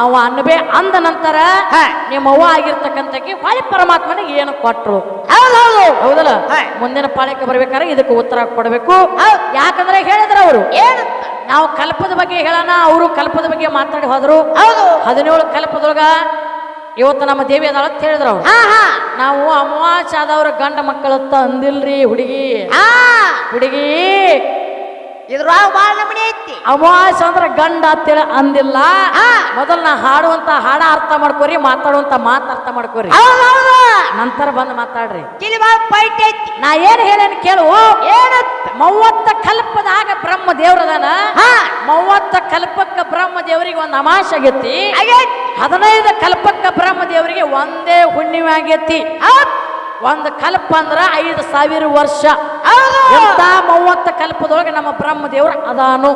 ಅವ ಅನ್ನಬೇ ಅಂದ ನಂತರ. ನಿಮ್ಮ ಅವ್ವ ಆಗಿರ್ತಕ್ಕಂಥಕ್ಕೆ ಹೊಳಿ ಪರಮಾತ್ಮನಿಗೆ ಏನು ಕೊಟ್ಟರು ಹೌದಲ್ಲ. ಮುಂದಿನ ಪಾಳ್ಯಕ್ಕೆ ಬರ್ಬೇಕಾದ್ರೆ ಇದಕ್ಕೆ ಉತ್ತರ ಕೊಡಬೇಕು. ಯಾಕಂದ್ರೆ ಹೇಳಿದ್ರ ಅವರು. ನಾವು ಕಲ್ಪದ ಬಗ್ಗೆ ಹೇಳೋಣ ಅವರು ಕಲ್ಪದ ಬಗ್ಗೆ ಮಾತಾಡಿ ಹೋದ್ರು. ಹೌದು. ಹದಿನೇಳು ಕಲ್ಪದೊಳಗ ಇವತ್ತು ನಮ್ಮ ದೇವಿ ಅದಾಳ ಅಂತ ಹೇಳಿದ್ರು ಅವ್ರು. ನಾವು ಅಮಾವಾಸ್ಯ ಆದವ್ರ ಗಂಡ ಮಕ್ಕಳತ್ತ ಅಂದಿಲ್ರಿ ಹುಡುಗಿ. ಹುಡುಗಿ ಇದ್ರೊಳಗ ಬಾಳ ನಮನಿ ಐತಿ. ಅಮಾವಾಸ್ಯ ಅಂದ್ರ ಗಂಡ ಅಂತೇಳಿ ಅಂದಿಲ್ಲ. ಮೊದಲ್ ನಾ ಹಾಡುವಂತ ಹಾಡ ಅರ್ಥ ಮಾಡ್ಕೋರಿ ಮಾತಾಡುವಂತ ಮಾತು ಅರ್ಥ ಮಾಡ್ಕೋರಿ. ನಂತರ ಬಂದು ಮಾತಾಡ್ರಿ. ಕಿಲಿ ಬಾಳ ಪೈಟ್ ಐತಿ. ನಾ ಏನ್ ಹೇಳೇನ್ ಕೇಳು. ಏನಂತ? ಮೂವತ್ತ ಕಲ್ಪದಾಗ ಬ್ರಹ್ಮ ದೇವ್ರದಾನ ಹಾ. ಮೂವತ್ತ ಕಲ್ಪಕ್ಕ ಬ್ರಹ್ಮ ದೇವರಿಗೆ ಒಂದು ಅಮಾಶ ಆಗೈತಿ. ಹದಿನೈದು ಕಲ್ಪಕ್ಕ ಬ್ರಹ್ಮ ದೇವರಿಗೆ ಒಂದೇ ಹುಣ್ಣಿಮೆ ಆಗೈತಿ. ಒಂದು ಕಲ್ಪ ಅಂದ್ರೆ ಐದು ಸಾವಿರ ವರ್ಷ. ಎಂತ ಮೂವತ್ತ ಕಲ್ಪದೊಳಗೆ ನಮ್ಮ ಬ್ರಹ್ಮ ದೇವರು ಅದಾನು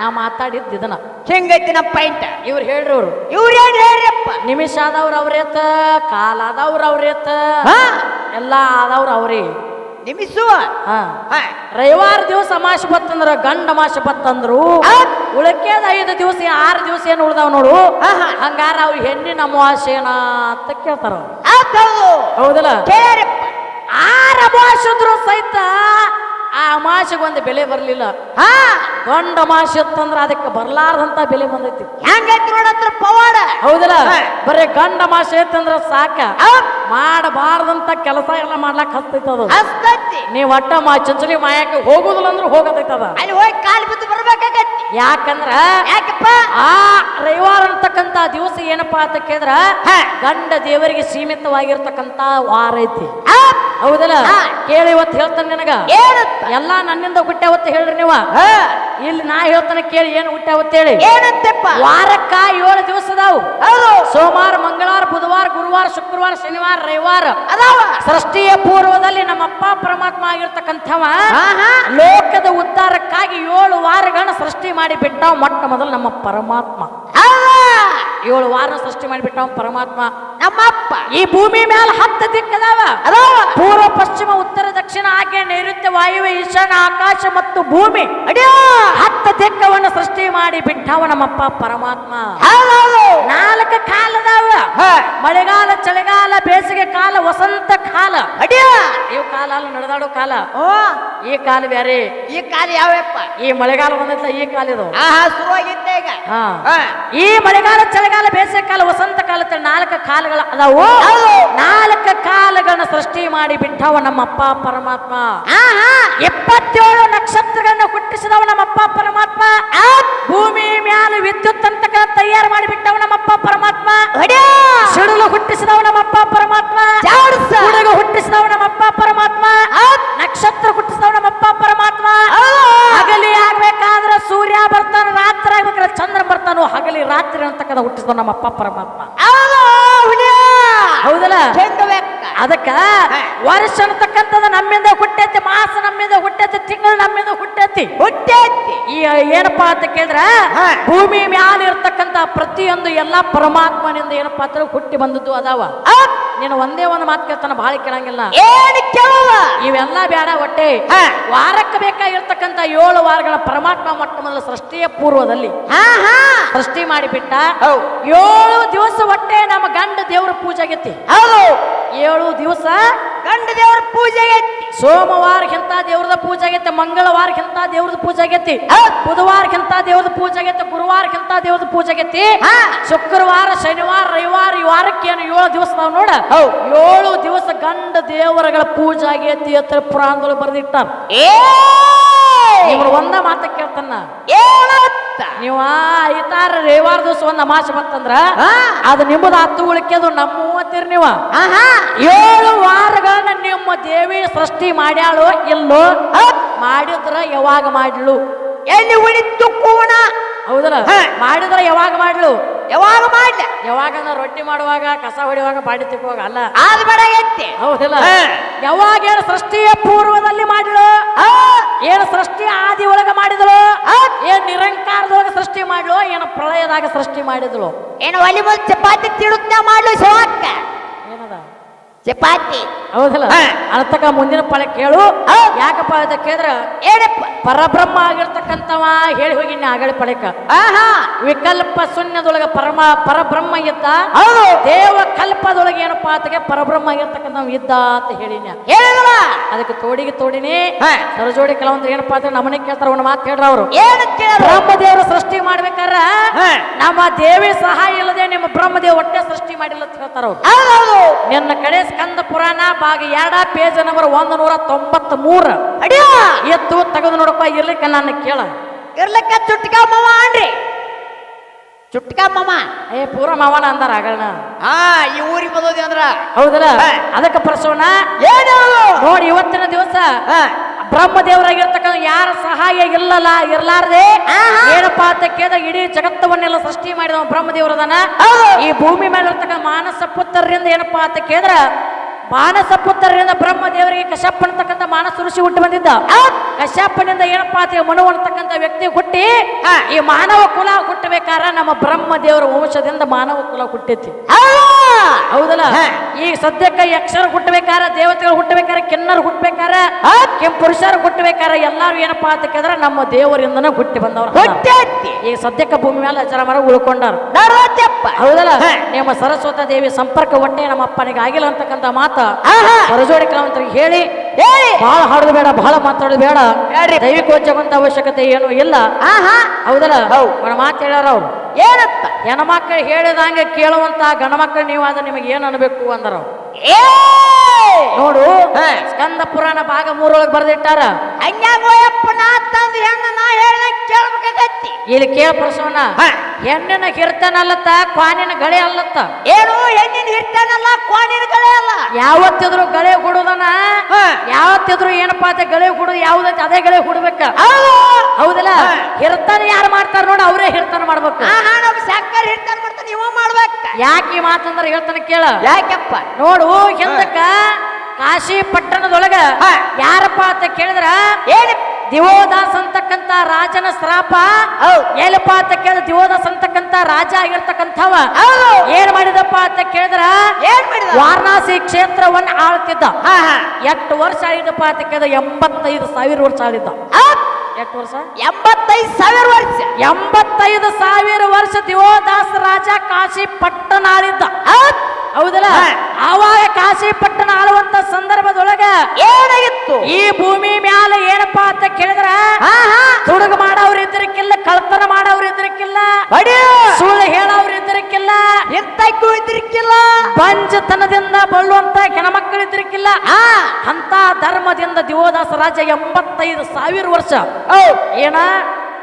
ನಾ ಮಾತಾಡಿದ್ದು ಇದನ್ನ. ಹಿಂಗೈತಿ ನಮ್ಮ ಪೈಂಟ್ ಇವ್ರು ಹೇಳ್ರವ್ರು ಇವ್ರು ಹೇಳ್ರಪ್ಪ? ನಿಮಿಷ ಆದವ್ರ ಅವ್ರೇತ ಕಾಲ ಆದವ್ರ ಅವ್ರೇತ. ಹಾ. ಎಲ್ಲ ಆದವ್ರ ಅವ್ರಿ. ಹಾ. ಹಾ. ರವಿವಾರ ದಿವಸ ಅಮಾಶ ಬತ್ತಂದ್ರ ಗಂಡ ಅಮಾಶ ಬತ್ತಂದ್ರು. ಉಳಕೇದ ಐದು ದಿವಸ ಆರು ದಿವಸ ಏನು ಉಳ್ದಾವ್ ನೋಡು. ಹಂಗಾರ ಅವ್ ಹೆಣ್ಣಿನ ಅಮಾವಾಸ ಏನ ಅಂತ ಕೇಳ್ತಾರ. ಹೌದಲ್ಲ? ಆರ ಇದ್ರು ಸಹಿತ ಆ ಅಮಾಶೆಗೆ ಒಂದು ಬೆಲೆ ಬರಲಿಲ್ಲ. ಹಾ. ಗಂಡ ಅಮಾಶ ಇತ್ತಂದ್ರ ಅದಕ್ಕೆ ಬರ್ಲಾರ್ದಂತ ಬೆಲೆ ಬಂದೈತಿ. ಹೆಂಗೈತಿ ನೋಡತ್ರ ಪವಾಡ. ಹೌದಲ್ಲ? ಬರೇ ಗಂಡ ಅಮಾಶೆ ಇತ್ತಂದ್ರ ಸಾಕ. ಮಾಡಬಾರ್ದಂತ ಕೆಲಸ ಎಲ್ಲ ಮಾಡ್ಲಾಕ್ ಹಸ್ತೈತದ ಅದು. ಹಸ್ತೈತಿ. ನೀವ್ ಒಟ್ಟ ಮಾ ಚಂಚಲಿ ಮಾಯಕ್ಕೆ ಹೋಗುದಿಲ್ಲ ಅಂದ್ರೆ ಹೋಗತೈತದ ಅಲ್ಲಿ ಹೋಗಿ ಕಾಲು ಬಿದ್ದು ಬರ್ಬೇಕಾಗತ್ತಿ ಯಾಕಂದ್ರ ಯಾಕಪ್ಪ? ಆ ರವಿವಾರ ಅಂತಕ್ಕಂತ ದಿವಸ ಏನಪ್ಪಾ ಅಂತ ಕೇಳಿದ್ರ. ಗಂಡ ದೇವರಿಗೆ ಸೀಮಿತವಾಗಿರ್ತಕ್ಕಂತ ವಾರ ಐತಿ. ಹೌದಲ್ಲ? ಕೇಳಿ ಇವತ್ತು ಹೇಳ್ತಾನೆ ನಿನಗ. ಎಲ್ಲ ನನ್ನಿಂದ ಹುಟ್ಟ್ಯಾವತ್ತು ಹೇಳ್ರಿ ನೀವ. ಇಲ್ಲಿ ನಾ ಹೇಳ್ತಾನೆ ಕೇಳಿ ಏನು ಹುಟ್ಟ್ಯಾವತ್ತು ಹೇಳಿ. ಏನಂತಪ್ಪ? ವಾರಕ್ಕ ಏಳು ದಿವಸ ಅದಾವು ಸೋಮವಾರ ಮಂಗಳವಾರ ಬುಧವಾರ ಗುರುವಾರ ಶುಕ್ರವಾರ ಶನಿವಾರ ರವಿವಾರ. ಅದಾವ. ಸೃಷ್ಟಿಯ ಪೂರ್ವದಲ್ಲಿ ನಮ್ಮಪ್ಪ ಪರಮಾತ್ಮ ಆಗಿರ್ತಕ್ಕಂಥವ. ಲೋಕದ ಉದ್ಧಾರಕ್ಕಾಗಿ ಏಳು ವಾರಗಳನ್ನ ಸೃಷ್ಟಿ ಮಾಡಿ ಬಿಟ್ಟ ಮೊಟ್ಟ ಮೊದಲು ನಮ್ಮ ಪರಮಾತ್ಮ. ಏಳು ವಾರ ಸೃಷ್ಟಿ ಮಾಡಿಬಿಟ್ಟ ಪರಮಾತ್ಮ. ನಮ್ಮಪ್ಪ. ಈ ಭೂಮಿ ಮೇಲೆ ಹತ್ತು ದಿಕ್ಕದಾವ. ಪೂರ್ವ ಪಶ್ಚಿಮ ಉತ್ತರ ದಕ್ಷಿಣ ಆಗ್ನೇಯ ನೈಋತ್ಯ ವಾಯುವೆ ಈಶಾನ್ಯ ಆಕಾಶ ಮತ್ತು ಭೂಮಿ. ಅಡಿಯೋ. ಹತ್ತು ದಿಕ್ಕವನ್ನು ಸೃಷ್ಟಿ ಮಾಡಿ ಬಿಟ್ಟವ ನಮ್ಮಪ್ಪ ಪರಮಾತ್ಮ. ನಾಲ್ಕು ಕಾಲದಾವ. ಮಳೆಗಾಲ ಚಳಿಗಾಲ ಬೇಸಿಗೆ ಕಾಲ ವಸಂತ ಕಾಲ. ಅಡಿಯ ಇವು ಕಾಲ ಅಲ್ಲ ನಡೆದಾಡೋ ಕಾಲ. ಓ. ಈ ಕಾಲ ಬ್ಯಾರೆ. ಈ ಕಾಲ ಯಾವ್ಯಪ್ಪ? ಈ ಮಳೆಗಾಲ ಬಂದೈತ ಈ ಕಾಲ ಇದು. ಶುರುವಾಗಿದ್ದೆ ಈಗ. ಈ ಮಳೆಗಾಲ ಚಳಿಗಾಲ ಬೇಸಿಗೆ ಕಾಲ ವಸಂತ ಕಾಲ ನಾಲ್ಕು ಕಾಲಗಳ ಅದಾವು. ಹೌದು. ನಾಲ್ಕು ಕಾಲಗಳನ್ನ ಸೃಷ್ಟಿ ಮಾಡಿ ಬಿಟ್ಟವ ನಮ್ಮಪ್ಪ ಪರಮಾತ್ಮ ಇಪ್ಪತ್ತೇಳು ನಕ್ಷತ್ರಗಳನ್ನ ಹುಟ್ಟಿಸಿದವ ನಮ್ಮಪ್ಪ ಪರಮಾತ್ಮ. ಭೂಮಿ ಮ್ಯಾಲ ವಿದ್ಯುತ್ ಅಂತಕ ತಯಾರು ಮಾಡಿ ಬಿಟ್ಟವ ನಮ್ಮಪ್ಪ ಪರಮಾತ್ಮ. ಸಿಡಲು ಸಿಡಿಲು ಹುಟ್ಟಿಸಿದವ ನಮ್ಮಪ್ಪ ಪರಮಾತ್ಮ. ಹುಡುಗ ಹುಟ್ಟಿಸಿದವ ನಮ್ಮಪ್ಪ ಪರಮಾತ್ಮ. ನಕ್ಷತ್ರ ಹುಟ್ಟಿಸಿದವ ನಮ್ಮಪ್ಪ ಪರಮಾತ್ಮ. ಹಗಲಿ ಆಗ್ಬೇಕಾದ್ರೆ ಸೂರ್ಯ ಬರ್ತಾನ ರಾತ್ರಿ ಆಗ್ಬೇಕಾದ್ರೆ ಚಂದ್ರ ಬರ್ತಾನು ಹಗಲಿ ರಾತ್ರಿ ಅಂತಕ್ಕದ ಹುಟ್ಟಿಸಿದವ ನಮ್ಮಪ್ಪ ಪರಮಾತ್ಮ. ಹೌದಲ್ಲ? ಅದಕ್ಕ ವರ್ಷ ಅನ್ನತಕ್ಕಂಥದ್ದು ನಮ್ಮಿಂದ ಹುಟ್ಟೈತಿ ಮಾಸ ನಮ್ಮಿಂದ ಹುಟ್ಟೈತಿ ತಿಂಗಳು ನಮ್ಮಿಂದ ಹುಟ್ಟೈತಿ. ಹುಟ್ಟೈತಿ. ಈ ಏನಪ್ಪಾ ಅಂತ ಕೇಳಿದ್ರ ಭೂಮಿ ಮ್ಯಾಲ ಇರ್ತಕ್ಕಂತ ಪ್ರತಿಯೊಂದು ಎಲ್ಲಾ ಪರಮಾತ್ಮನಿಂದ ಏನಪ್ಪಾ ಅಂತ ಹುಟ್ಟಿ ಬಂದದ್ದು ಅದಾವ. ನೀನು ಒಂದೇ ಒಂದು ಮಾತು ಕೇಳ್ತಾನ ಬಹಳ ಕೇಳಂಗಿಲ್ಲ. ಇವೆಲ್ಲ ಬೇಡ ಒಟ್ಟೆ ವಾರಕ್ಕ ಬೇಕಾಗಿರ್ತಕ್ಕಂಥ ಏಳು ವಾರಗಳ ಪರಮಾತ್ಮ ಮೊಟ್ಟ ಮೊದಲ ಸೃಷ್ಟಿಯ ಪೂರ್ವದಲ್ಲಿ ಸೃಷ್ಟಿ ಮಾಡಿಬಿಟ್ಟ. ಏಳು ದಿವಸ ಹೊಟ್ಟೆ ನಮ್ಮ ಗಂಡ ದೇವರ ಪೂಜೆ ಆಗೈತಿ ಏಳು ದಿವಸ ಗಂಡ ದೇವ್ರ ಪೂಜೆ ಐತಿ ಸೋಮವಾರಕ್ಕಿಂತ ದೇವ್ರದ ಪೂಜೆ ಆಗೈತೆ ಮಂಗಳವಾರಕ್ಕಿಂತ ದೇವ್ರದ ಪೂಜೆ ಆಗೈತಿ. ಬುಧವಾರಕ್ಕಿಂತ ದೇವ್ರದ ಪೂಜೆ ಆಗೈತೆ ಗುರುವಾರಕ್ಕಿಂತ ದೇವ್ರದ ಪೂಜೆ ಆಗೈತಿ ಹಾ. ಶುಕ್ರವಾರ ಶನಿವಾರ ರವಿವಾರ ಈ ವಾರಕ್ಕೆ ಏನು ಏಳು ದಿವಸ ನಾವು ನೋಡ. ಏಳು ದಿವಸ ಗಂಡ ದೇವರಗಳ ಪೂಜೆ ಆಗೈತಿ ಅಂತ ಪುರಾಣದೊಳಗೆ ಬರೆದಿಟ್ಟಾರ ಏ ಇವ್ರು ಒಂದ ಮಾತ ಕೇಳ್ತಾನ. ನೀವ ಐತಾರ ರವಿವಾರ ದಿವಸ ಒಂದ ಮಾಸ ಬಂತಂದ್ರ. ಅದು ನಿಮ್ಮದ ಹತ್ತು ಉಳಿಕೆದು ನಮ್ಮ ನೀವು. ನೀವ ಏಳು ವಾರಗಳನ್ನ ನಿಮ್ಮ ದೇವಿ ಸೃಷ್ಟಿ ಮಾಡ್ಯಾಳು ಇಲ್ಲೋ ಮಾಡಿದ್ರ ಯಾವಾಗ ಮಾಡ್ಲು? ಎಲ್ಲಿ ಉಳಿತು ಕೂಣ? ಹೌದಲ್ಲ? ಮಾಡಿದ್ರ ಯಾವಾಗ ಮಾಡ್ಲು? ಯಾವಾಗ ಮಾಡ್ಲ? ಯಾವಾಗ ರೊಟ್ಟಿ ಮಾಡುವಾಗ ಕಸ ಹೊಡಿಯುವಾಗ ಬಾಡಿ ತಿಕ್ಕುವಾಗ ಅಲ್ಲ? ಆದ್ಬೇಡ ಐತಿ ಹೌದಿಲ್ಲ? ಯಾವಾಗ ಸೃಷ್ಟಿಯ ಪೂರ್ವದಲ್ಲಿ ಮಾಡ್ಲು? ಏನು ಸೃಷ್ಟಿ ಆದಿ ಒಳಗ ಮಾಡಿದಳು? ಏನ್ ನಿರಂಕಾರದೊಳಗ ಸೃಷ್ಟಿ ಮಾಡ್ಲು ಏನು ಪ್ರಳಯದಾಗ ಸೃಷ್ಟಿ ಮಾಡಿದಳು? ಏನು ಒಲಿ ಚಪಾತಿ ತಿಳುತ್ತ ಮಾಡ್ಲು ಶಿವಕ್ಕ? ಏನದ? ಚಪಾತಿ. ಹೌದಲ್ಲ? ಹಾ. ಅರ್ಥಕ ಮುಂದಿನ ಪಳೆ ಕೇಳು. ಹೌದ್. ಯಾಕಪ್ಪ ಅಂತ ಕೇಳಿದ್ರ ಏನಪ್ಪ? ಪರಬ್ರಹ್ಮ ಆಗಿರ್ತಕ್ಕಂಥವ ಹೇಳಿ ಹೋಗಿ ಆಗಳಿ ಪಳಕ ಆಹಾ. ವಿಕಲ್ಪ ಶೂನ್ಯದೊಳಗ ಪರಮ ಪರಬ್ರಹ್ಮ ಇದ್ದ. ಹೌದು. ದೇವ ಕಲ್ಪದೊಳಗೆ ಏನಪ್ಪಾ ಆತಗೆ ಪರಬ್ರಹ್ಮ ಆಗಿರ್ತಕ್ಕಂಥ ಇದ್ದ ಅಂತ ಹೇಳಿನ ಹೇಳಿದವ ಅದಕ್ಕೆ ತೋಡಿಗೆ ತೋಡಿನಿ. ಹಾ. ಸರಜೋಡಿ ಕೆಲವೊಂದು ಏನಪ್ಪಾ ಅಂದ್ರೆ ನಮನೆ ಕೇಳ್ತಾರ ಒಂದು ಮಾತು ಹೇಳ್ರ ಅವರು. ಏನು ಬ್ರಹ್ಮ ಬ್ರಹ್ಮದೇವರು ಸೃಷ್ಟಿ ಮಾಡ್ಬೇಕಾರ? ಹಾ. ನಮ್ಮ ದೇವಿ ಸಹಾಯ ಇಲ್ಲದೆ ನಿಮ್ಮ ಬ್ರಹ್ಮದೇವ್ ಒಟ್ಟೆ ಸೃಷ್ಟಿ ಮಾಡಿಲ್ಲ ಅಂತ ಹೇಳ್ತಾರ ಅವ್ರು. ಹೌದೌದು. ನಿನ್ನ ಕಡೆ ಸ್ಕಂದ ಪುರಾಣ ಭಾಗ ಎರಡ ಪೇಜ್ ನಂಬರ್ ಒಂದ್ ನೂರ ತೊಂಬತ್ ಮೂರ ಅಡಿಯ! ಎತ್ತು ತೆಗೆದು ನೋಡಪ್ಪ ಇರ್ಲಿಕ್ಕೆ ನನ್ನ ಕೇಳ. ಇರ್ಲಿಕ್ಕ ಚುಟ್ಕ ಮಾವ ಅನ್ರಿ. ಚುಟ್ಕ ಮಾವ. ಏ ಪೂರ ಮಾವನ ಅಂದಾರ ಆಗಳನ ಹಾ ಈ ಊರಿಗೆ ಬಂದೋದಿ ಅಂದ್ರ. ಹೌದಲ್ಲ? ಅದಕ್ಕೆ ಪ್ರಸವನ? ಏನು! ನೋಡಿ ಇವತ್ತಿನ ದಿವಸ ಬ್ರಹ್ಮ ಬ್ರಹ್ಮದೇವರಾಗಿರ್ತಕ್ಕಂಥ ಯಾರ ಸಹಾಯ ಇಲ್ಲಲ್ಲ ಇರ್ಲಾರ್ದೆ ಏನಪ್ಪ ಅಂತ ಕೇಳಿದಾಗ ಇಡೀ ಜಗತ್ತವನ್ನೆಲ್ಲ ಸೃಷ್ಟಿ ಮಾಡಿದವ ಬ್ರಹ್ಮದೇವರದನ. ಈ ಭೂಮಿ ಮೇಲೆ ಇರ್ತಕ್ಕ ಮಾನಸ ಪುತ್ರರಿಂದ ಏನಪ್ಪಾ ಅಂತ ಕೇಳಿದ್ರ ಮಾನಸ ಪುತ್ರರಿಂದ ಬ್ರಹ್ಮದೇವರಿಗೆ ಕಶಪ್ಪ ಅಂತಕ್ಕಂಥ ಮಾನಸ ಋಷಿ ಹುಟ್ಟಿ ಬಂದಿದ್ದ ಕಶ್ಯಪ್ಪನಿಂದ ಏನಪ್ಪ ಅಂತ ಮನು ಅಂತಕ್ಕಂಥ ವ್ಯಕ್ತಿ ಹುಟ್ಟಿ. ಈ ಮಾನವ ಕುಲ ಹುಟ್ಟಬೇಕಾರ ನಮ್ಮ ಬ್ರಹ್ಮದೇವರ ವಂಶದಿಂದ ಮಾನವ ಕುಲ ಹುಟ್ಟೈತಿ. ಹೌದಲ್ಲ? ಈ ಈಗ ಸದ್ಯಕ್ಕೆ ಯಕ್ಷರು ಹುಟ್ಟಬೇಕಾರ ದೇವತೆಗಳು ಹುಟ್ಟಬೇಕಾರ ಕಿನ್ನರು ಹುಟ್ಟಬೇಕಾರ ಪುರುಷರು ಹುಟ್ಟಬೇಕಾರ ಎಲ್ಲಾರು ಏನಪ್ಪಾ ಅಂತ ಕೇಳಿದ್ರೆ ನಮ್ಮ ದೇವರಿಂದನೇ ಹುಟ್ಟಿ ಬಂದವರು ಈ ಈಗ ಸದ್ಯಕ್ಕೆ ಭೂಮಿ ಮೇಲೆ ಜನ ಮರ ಉಳ್ಕೊಂಡಾರ. ಹೌದಲ್ಲ. ನಿಮ್ಮ ಸರಸ್ವತ ದೇವಿ ಸಂಪರ್ಕ ಒಟ್ಟೆ ನಮ್ಮ ಅಪ್ಪನಿಗೆ ಆಗಿಲ್ಲ ಅಂತಕ್ಕಂಥ ಮಾತ ಆಹಾ. ಹೊರಜೋಡಿ ಕಲಾವಂತರಿಗೆ ಹೇಳಿ. ಏ ಬಹಳ ಹಾಡೋದು ಬೇಡ ಬಹಳ ಮಾತಾಡೋದು ಬೇಡ. ಹೇಳ್ರಿ. ದೈವಿಕ ವಂಚಕಂತ ಅವಶ್ಯಕತೆ ಏನು ಇಲ್ಲ. ಆಹಾ ಹೌದಲ್ಲ? ಮಾತು ಹೇಳ್ಯಾರ ಅವ್ರು. ಏನತ್ತ ಹೆಣ್ಮಕ್ಳು ಹೇಳಿದಂಗೆ ಕೇಳುವಂತ ಗಣಮಕ್ಳು ನೀವಾದ ನಿಮಗೆ ಏನು ಅನ್ಬೇಕು ಅಂದ್ರ. ಏ ನೋಡು. ಸ್ಕಂದ ಪುರಾಣ ಭಾಗ ಮೂರೊಳಗೆ ಬರೆದಿಟ್ಟಾರ. ಹಂಗ್ಯಾಗೋಯಪ್ಪ ನಾ ತಂದು ಹೆಣ್ಣು ನಾ ಹೇಳ್ದಂಗ ಕೇಳ್ಬೇಕಾಗತ್ತಿ ಇಲ್ಲಿ ಕೇಳ ಪ್ರಸವನ. ಹೆಣ್ಣಿನ ಹಿರ್ತನಲ್ಲತ್ತ ಕ್ವಾನಿನ ಗಳೆ ಅಲ್ಲತ್ತ? ಏನು ಹೆಣ್ಣಿನ ಹಿರ್ತನಲ್ಲ ಕ್ವಾನಿನ ಗಳೆ ಅಲ್ಲ. ಯಾವತ್ತಿದ್ರು ಗಳೆ ಹುಡುದನ ಯಾವತ್ತಿದ್ರು ಏನಪ್ಪಾ ಅಂತ ಗಳೆ ಹುಡುದು ಯಾವ್ದೈತಿ ಅದೇ ಗಳೆ ಹುಡ್ಬೇಕ ಹೌದು. ಹೌದಲ್ಲ. ಹಿರ್ತನ ಯಾರು ಮಾಡ್ತಾರ ನೋಡು ಅವರೇ ಹಿರ್ತನ ಮಾಡ್ಬೇಕು. ಆಹಾ ಹಿರ್ತನ ಇವ ಮಾಡ್ತಾನ ನೀವು ಮಾಡ್ಬೇಕ. ಯಾಕೆ ಈ ಮಾತಂದ್ರೆ ಹೇಳ್ತಾನೆ ಕೇಳ. ಯಾಕಪ್ಪ? ನೋಡು ಹಿಂದಕ್ಕ ಕಾಶಿ ಪಟ್ಟಣದೊಳಗ. ಯಾರಪ್ಪ ಅಂತ ಕೇಳಿದ್ರ? ಏನು ದಿವೋದಾಸ್ ಅಂತಕ್ಕಂತ ರಾಜನ ಶ್ರಾಪ. ಏನಪ್ಪ ಅಂತ ಕೇಳಿದ ದಿವೋದಾಸ್ ಅಂತಕ್ಕಂತ ರಾಜ ಆಗಿರ್ತಕ್ಕಂಥವ. ಏನ್ ಮಾಡಿದಪ್ಪ ಅಂತ ಕೇಳಿದ್ರ? ಏನ್ ಮಾಡಿದ? ವಾರಣಾಸಿ ಕ್ಷೇತ್ರವನ್ನ ಆಳ್ತಿದ್ದ. ಎಷ್ಟು ವರ್ಷ ಆಗಿದಪ್ಪ ಅಂತ ಕೇಳಿದ ಎಂಬತ್ತೈದು ಸಾವಿರ ವರ್ಷ ಆಳಿದ್ದ. ಎಷ್ಟು ವರ್ಷ? ಎಂಬತ್ತೈದು ಸಾವಿರ ವರ್ಷ. ಎಂಬತ್ತೈದು ಸಾವಿರ ವರ್ಷ ದಿವೋದಾಸ್ ರಾಜ ಕಾಶಿ ಪಟ್ಟಣ ಆಳಿದ್ದ. ಹೌದಲ್ಲ. ಆವಾಗ ಕಾಶಿ ಪಟ್ಟಣ ಆಳುವಂತ ಸಂದರ್ಭದೊಳಗ ಏನಾಗಿತ್ತು? ಈ ಭೂಮಿ ಮ್ಯಾಲ ಏನಪ್ಪಾ ಅಂತ ಕೇಳಿದ್ರ ತುಡುಗ ಮಾಡವ್ರ ಇದ್ರಕ್ಕಿಲ್ಲ ಕಳ್ತನ ಮಾಡವ್ರ ಇದ್ರಕ್ಕಿಲ್ಲ ಸುಳ್ಳು ಹೇಳವ್ರ ಇದ್ರಕ್ಕಿಲ್ಲ ಎಂತಕ್ಕೂ ಇದ್ರಕ್ಕಿಲ್ಲ ಪಂಚತನದಿಂದ ಬಳ್ಳುವಂತ ಹೆಣ್ಮಕ್ಳು ಇದ್ರಕ್ಕಿಲ್ಲ ಅಂತ ಧರ್ಮದಿಂದ ದಿವೋದಾಸ ರಾಜ ಎಂಬತ್ತೈದು ಸಾವಿರ ವರ್ಷ. ಏನ?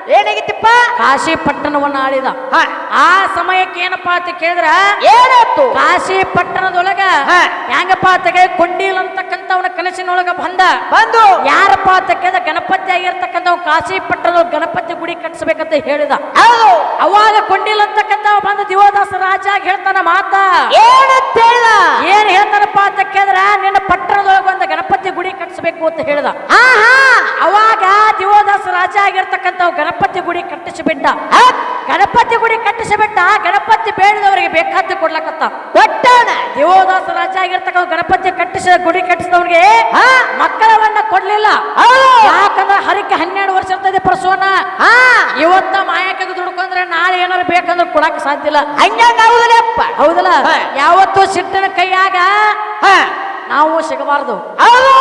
ಏನಾಗಿತ್ತಪ್ಪ ಕಾಶಿ ಪಟ್ಟಣವನ್ನ ಆಳಿದ ಆ ಸಮಯಕ್ಕೆ ಏನಪ್ಪಾ ಅಂತ ಕೇಳಿದ್ರ? ಏನಾಯ್ತು? ಕಾಶಿ ಪಟ್ಟಣದೊಳಗ ಹಾ. ಹೆಂಗಪ್ಪ ಕೇಳಿ ಕೊಂಡಿಲ್ ಅಂತಕ್ಕಂಥವನ ಕನಸಿನೊಳಗ ಬಂದ. ಬಂದು? ಯಾರಪ್ಪ ಅಂತ ಕೇಳಿದ? ಗಣಪತಿ ಆಗಿರ್ತಕ್ಕಂಥ ಕಾಶಿ ಪಟ್ಟಣದ ಗಣಪತಿ ಗುಡಿ ಕಟ್ಸ್ಬೇಕಂತ ಹೇಳಿದ. ಅವಾಗ ಕೊಂಡಿಲ್ ಅಂತಕ್ಕಂಥವ ಬಂದ ದಿವೋದಾಸ ರಾಜ ಹೇಳ್ತಾನ ಮಾತ. ಏನ್ ಹೇಳ್ತಾನಪ್ಪ ಅಂತ ಕೇಳಿದ್ರ ನಿನ್ನ ಪಟ್ಟಣದೊಳಗ ಒಂದು ಗಣಪತಿ ಗುಡಿ ಕಟ್ಸ್ಬೇಕು ಅಂತ ಹೇಳಿದ. ಅವಾಗ ದಿವೋದಾಸ ರಾಜ ಆಗಿರ್ತಕ್ಕಂಥ ಗಣಪತಿ ಗುಡಿ ಕಟ್ಟಿಸಿಬಿಟ್ಟ. ಗಣಪತಿ ಗುಡಿ ಕಟ್ಟಿಸಿಬಿಟ್ಟ ಗಣಪತಿ ಬೇಡದವರಿಗೆ ಬೇಕಾದ್ದು ಕೊಡ್ಲಕತ್ತ. ಕೊಟ್ಟಾನ ದಿವೋದಾಸ ರಾಜ ಆಗಿರ್ತಕ್ಕ ಗಣಪತಿ ಕಟ್ಟಿಸಿದ ಗುಡಿ ಕಟ್ಟಿಸಿದವನಿಗೆ ಮಕ್ಕಳವನ್ನ ಕೊಡ್ಲಿಲ್ಲ. ಯಾಕಂದ್ರೆ ಹರಿಕೆ ಹನ್ನೆರಡು ವರ್ಷ ಇರ್ತದೆ ಪ್ರಸವನ ಇವತ್ತ ಮಾಯಕ ದುಡ್ಕೊಂಡ್ರೆ ನಾಳೆ ಏನಾರು ಬೇಕಂದ್ರೆ ಕೊಡಕ್ ಸಾಧ್ಯ ಇಲ್ಲ. ಹಂಗಪ್ಪ ಹೌದಲ್ಲ. ಯಾವತ್ತು ಸಿಟ್ಟಿನ ಕೈಯಾಗ ಹಾ. ನಾವು ಸಿಗಬಾರ್ದು. ಹೌದು.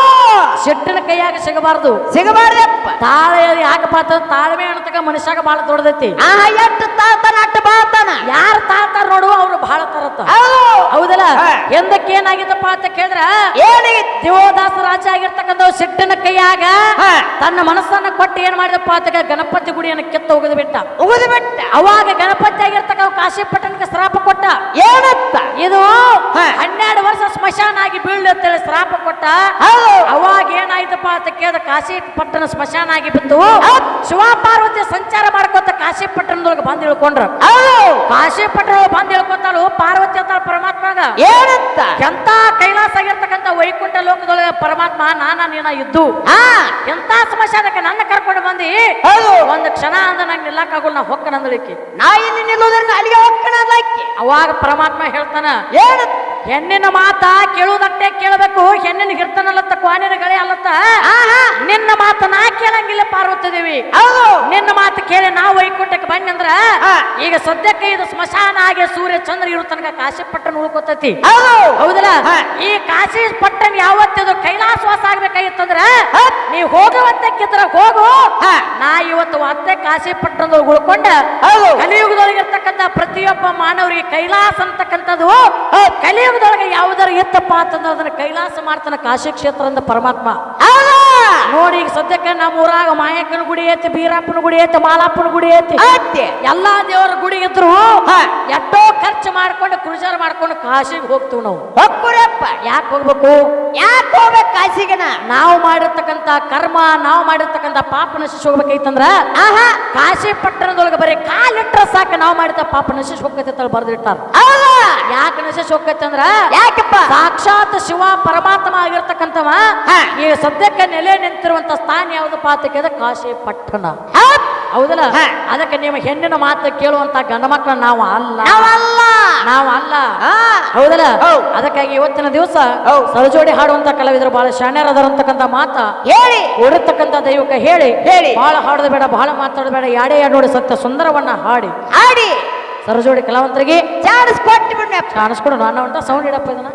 ಸಿಟ್ಟಿನ ಕೈಯಾಗ ಸಿಗಬಾರದು. ಸಿಗಬಾರ್ದಪ್ಪ. ತಾಳೆ ಯಾಕಪ್ಪ ಅಂತ ತಾಳ್ಮೆ ಅನ್ನತಕ್ಕ ಮನುಷ್ಯಾಗ ಬಹಳ ದೊಡ್ಡದೈತಿ. ಆ ಎಷ್ಟು ತಾತನ ಅಟ್ಟು ಬಾತನ ಯಾರು ತಾತ ನೋಡು ಅವ್ರು ಬಹಳ ತರತ್ತ. ಹೌದು. ಹೌದಲ್ಲ. ಎಂದಕ್ಕೆ ಏನಾಗಿತ್ತಪ್ಪ ಅಂತ ಕೇಳಿದ್ರ? ಏನಿ ದೇವದಾಸ ರಾಜ ಆಗಿರ್ತಕ್ಕಂಥ ಸಿಟ್ಟನ ಕೈಯಾಗ ತನ್ನ ಮನಸ್ಸನ್ನ ಕೊಟ್ಟು ಏನ್ ಮಾಡಿದಪ್ಪ ಅಂತ ಗಣಪತಿ ಗುಡಿಯನ್ನು ಕೆತ್ತ ಹೋಗದು ಬಿಟ್ಟ. ಹೋಗದು ಬಿಟ್ಟ. ಅವಾಗ ಗಣಪತಿ ಆಗಿರ್ತಕ್ಕ ಕಾಶಿ ಪಟ್ಟಣಕ್ಕೆ ಶ್ರಾಪ ಕೊಟ್ಟ. ಏನತ್ತ ಇದು. ಹನ್ನೆರಡು ವರ್ಷ ಸ್ಮಶಾನ ಆಗಿ ಬೀಳ್ಲಿ ಅಂತೇಳಿ ಶ್ರಾಪ ಕೊಟ್ಟ. ಅವಾಗ ಏನಾಯ್ತಪ್ಪ ಅಂತ ಕೇಳಿದ ಕಾಶಿ ಪಟ್ಟಣ ಸ್ಮಶಾನ ಆಗಿ ಬಿತ್ತು. ಶಿವಪಾರ್ವತಿ ಶಿವ ಪಾರ್ವತಿ ಸಂಚಾರ ಮಾಡ್ಕೊತ ಕಾಶಿ ಪಟ್ಟಣದೊಳಗೆ ಬಂದ್ ಇಳ್ಕೊಂಡ್ರು ಕಾಶಿ ಪಟ್ಟಣ ಬಂದ್ ಇಳ್ಕೊತಾಳು ಪಾರ್ವತಿ ಅಂತ ಪರಮಾತ್ಮಗ. ಏನಂತ? ಎಂತ ಕೈಲಾಸ ಆಗಿರ್ತಕ್ಕಂಥ ವೈಕುಂಠ ಲೋಕದೊಳಗೆ ಪರಮಾತ್ಮ ನಾನ ನೀನ ಇದ್ದು. ಎಂತ ಸ್ಮಶಾನಕ್ಕೆ ನನ್ನ ಕರ್ಕೊಂಡು ಬಂದಿ? ಒಂದು ಕ್ಷಣ ಅಂದ ನಂಗೆ ನಿಲ್ಲಕ್ಕಾಗಲ್ಲ ನಾ ಹೊಕ್ಕನಂದಳಿಕೆ ನಾ ಇಲ್ಲಿ ನಿಲ್ಲೋದ್ರಿಂದ ಅಲ್ಲಿಗೆ ಅದಕ್ಕೆ ಅವಾಗ ಪರಮಾತ್ಮ ಹೇಳ್ತಾನ ಏನಂತ? ಹೆಣ್ಣಿನ ಮಾತ ಕೇಳುವುದಟ್ಟೆ ಕೇಳಬೇಕು. ಹೆಣ್ಣಿನ ಹಿರ್ತನಲ್ಲತ್ತ ಕ್ವಾನಿನ ಗಳೆ ಅಲ್ಲತ್ತ? ನಿನ್ನ ಮಾತ ನಾ ಕೇಳಂಗಿಲ್ಲ ಪಾರ್ವತದೇವಿ. ನಿನ್ನ ಮಾತು ಕೇಳಿ ನಾವು ವೈಕುಂಠಕ್ಕೆ ಬನ್ನಿ ಅಂದ್ರ ಈಗ ಸದ್ಯಕ್ಕೆ ಇದು ಸ್ಮಶಾನ ಆಗಿ ಸೂರ್ಯ ಚಂದ್ರ ಇರು ತನಕ ಕಾಶಿ ಪಟ್ಟಣ ಉಳ್ಕೊತೈತಿ. ಹೌದು. ಹೌದಲ್ಲ? ಈ ಕಾಶಿ ಪಟ್ಟಣ ಯಾವತ್ತಿದ್ರು ಕೈಲಾಸವಾಸ ಆಗ್ಬೇಕಾಗಿತ್ತಂದ್ರ ನೀ ನೀವು ಹೋಗುವಂತಕ್ಕಿದ್ರ ಹೋಗು. ನಾ ಇವತ್ತು ಮತ್ತೆ ಕಾಶಿ ಪಟ್ಟಣದೊಳಗೆ ಉಳ್ಕೊಂಡ ಕಲಿಯುಗದೊಳಗಿರ್ತಕ್ಕಂಥ ಪ್ರತಿಯೊಬ್ಬ ಮಾನವರಿಗೆ ಕೈಲಾಸ ಅಂತಕ್ಕಂಥದ್ದು ಕಲಿಯುಗದೊಳಗೆ ಯಾವುದರ ಇತ್ತಪ್ಪ ಅಂತಂದ್ರೆ ಅದನ್ನ ಕೈಲಾಸ ಮಾಡ್ತಾನ ಕಾಶಿ ಕ್ಷೇತ್ರ ಅಂದ ಪರಮಾತ್ಮ ನೋಡಿ ಈಗ ಸದ್ಯಕ್ಕೆ ನಮ್ಮ ಊರಾಗ ಮಾಯಕ್ಕನ ಗುಡಿ ಐತಿ ಬೀರಪ್ಪನ ಗುಡಿ ಐತಿ ಮಾಲಪ್ಪನ ಗುಡಿ ಐತಿ. ಎಲ್ಲಾ ದೇವರ ಗುಡಿ ಇದ್ರು. ಎಷ್ಟೋ ಖರ್ಚು ಮಾಡ್ಕೊಂಡು ಕ್ರೂಜರ್ ಮಾಡ್ಕೊಂಡು ಕಾಶಿಗೆ ಹೋಗ್ತೀವಿ ನಾವು. ಹೊಕ್ಕುರಪ್ಪ ಯಾಕೆ ಹೋಗ್ಬೇಕು? ಯಾಕೆ ಹೋಗ್ಬೇಕು ಕಾಶಿಗನ? ನಾವು ಮಾಡಿರ್ತಕ್ಕಂಥ ಕರ್ಮ ನಾವು ಮಾಡಿರ್ತಕ್ಕಂತ ಪಾಪ ನಶಿಸಿ ಹೋಗ್ಬೇಕೈತಂದ್ರ ಆಹಾ. ಕಾಶಿ ಪಟ್ಟಣದೊಳಗೆ ಬರೀ ಕಾಲಿಟ್ರ ಸಾಕು ನಾವು ಮಾಡಿದ ಪಾಪ ನಶಿಸಿ ಹೋಗ್ತೈತೆ ಬರ್ದಿಟ್ಟಾರ ಯಾಕೆ ನಶಿಸಿ ಹೋಗ್ತೈತೆ ಅಂದ್ರ ಯಾಕಪ್ಪ? ಸಾಕ್ಷಾತ್ ಶಿವ ಪರಮಾತ್ಮ ಆಗಿರ್ತಕ್ಕಂಥವ. ಈ ಸದ್ಯಕ್ಕೆ ನೆಲೆ ನಿಂತಿರುವಂತ ಸ್ಥಾನ ಯಾವ್ದಪ್ಪ ಅಂತ ಕಾಶಿ ಪಟ್ಟಣ. ಹೌದ್. ಹೌದಲ್ಲ? ಅದಕ್ಕೆ ನಿಮ್ಮ ಹೆಣ್ಣಿನ ಮಾತು ಕೇಳುವಂತ ಗಂಡ ಮಕ್ಕಳ ನಾವು ಅಲ್ಲ. ನಾವು ಅಲ್ಲ. ಹೌದಲ್ಲ? ಅದಕ್ಕಾಗಿ ಇವತ್ತಿನ ದಿವಸ. ಸರಜೋಡಿ ಹಾಡುವಂತ ಕಲಾವಿದರು ಬಹಳ ಶಾಣ್ಯರದಾರಂತಕ್ಕಂಥ ಮಾತ. ಹೇಳಿ. ಓಡಿರ್ತಕ್ಕಂಥ ದೈವಕ್ಕೆ ಹೇಳಿ. ಹೇಳಿ. ಬಹಳ ಹಾಡೋದು ಬೇಡ ಬಹಳ ಮಾತಾಡೋದು ಬೇಡ. ಯಾಡೇ ನೋಡಿ ಸತ್ಯ ಸುಂದರವನ್ನ ಹಾಡಿ. ಹಾಡಿ. ಸರಜೋಡಿ ಕಲಾವಂತರಿಗೆ ಚಾನ್ಸ್ ಕೊಟ್ಟು ಬಿಡ್ನಪ್ಪ ಕಾಣಿಸ್ಕೊಡು ನಾನು ಅಂತ ಸೌಂಡ್ ಇಡಪ್ಪ ಇದನ್ನ.